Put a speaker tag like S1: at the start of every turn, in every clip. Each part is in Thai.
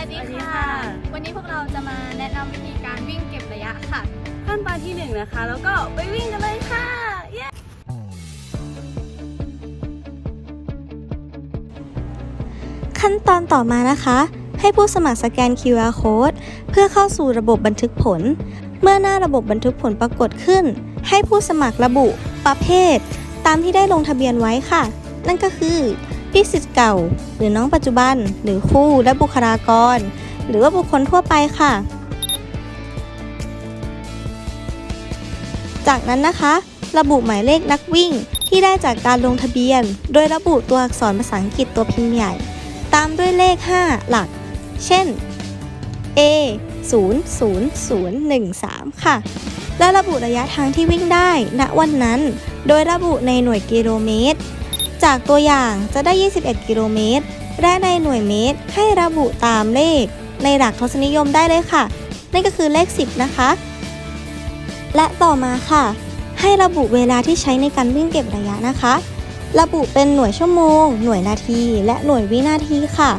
S1: วัสดี
S2: สวัสดี
S1: ค่ะ
S2: ค่ะ
S1: วันนี้พวกเราจะมาแนะนำวิธีการวิ่งเก็บระยะค่ะ
S2: ขั้นตอนที่หนึ่งนะคะ แล้วก็ไปวิ่งกันเลยค่ะ เย้
S3: ขั้นตอนต่อมานะคะ ให้ผู้สมัครสแกน QR code เพื่อเข้าสู่ระบบบันทึกผล เมื่อหน้าระบบบันทึกผลปรากฏขึ้น ให้ผู้สมัครระบุประเภท ตามที่ได้ลงทะเบียนไว้ค่ะ นั่นก็คือ นิสิตเก่า หรือน้องปัจจุบัน หรือครูและบุคลากร หรือว่าบุคคลทั่วไปค่ะ จากนั้นนะคะ ระบุหมายเลขนักวิ่งที่ได้จากการลงทะเบียน โดยระบุตัวอักษรภาษาอังกฤษตัวพิมพ์ใหญ่ ตามด้วยเลข 5 หลัก เช่น A 0 0 0 1 3 ค่ะ และระบุระยะทางที่วิ่งได้ ณ วันนั้น โดยระบุในหน่วยกิโลเมตร จากตัวอย่างจะได้ 21 กิโลเมตร และในหน่วยเมตรให้ระบุตามเลข ในหลักทศนิยมได้เลยค่ะ นั่นก็คือเลข 10 นะคะ และต่อมาค่ะ ให้ระบุเวลาที่ใช้ในการวิ่งเก็บระยะนะคะ ระบุเป็นหน่วยชั่วโมง หน่วยนาที และหน่วยวินาทีค่ะ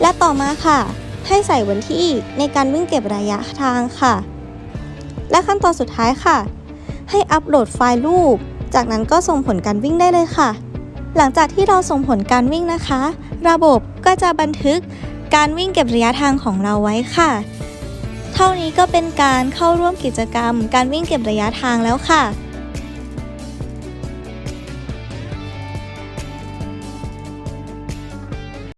S3: และต่อมาค่ะ ให้ใส่วันที่ในการวิ่งเก็บระยะทางค่ะ และขั้นตอนสุดท้ายค่ะ ให้อัปโหลดไฟล์รูปจากนั้นก็ส่งผลการวิ่งได้เลยค่ะ หลังจากที่เราส่งผลการวิ่งนะคะ ระบบก็จะบันทึกการวิ่งเก็บระยะทางของเราไว้ค่ะ เท่านี้ก็เป็นการเข้าร่วมกิจกรรม การวิ่งเก็บระยะทางแล้วค่ะ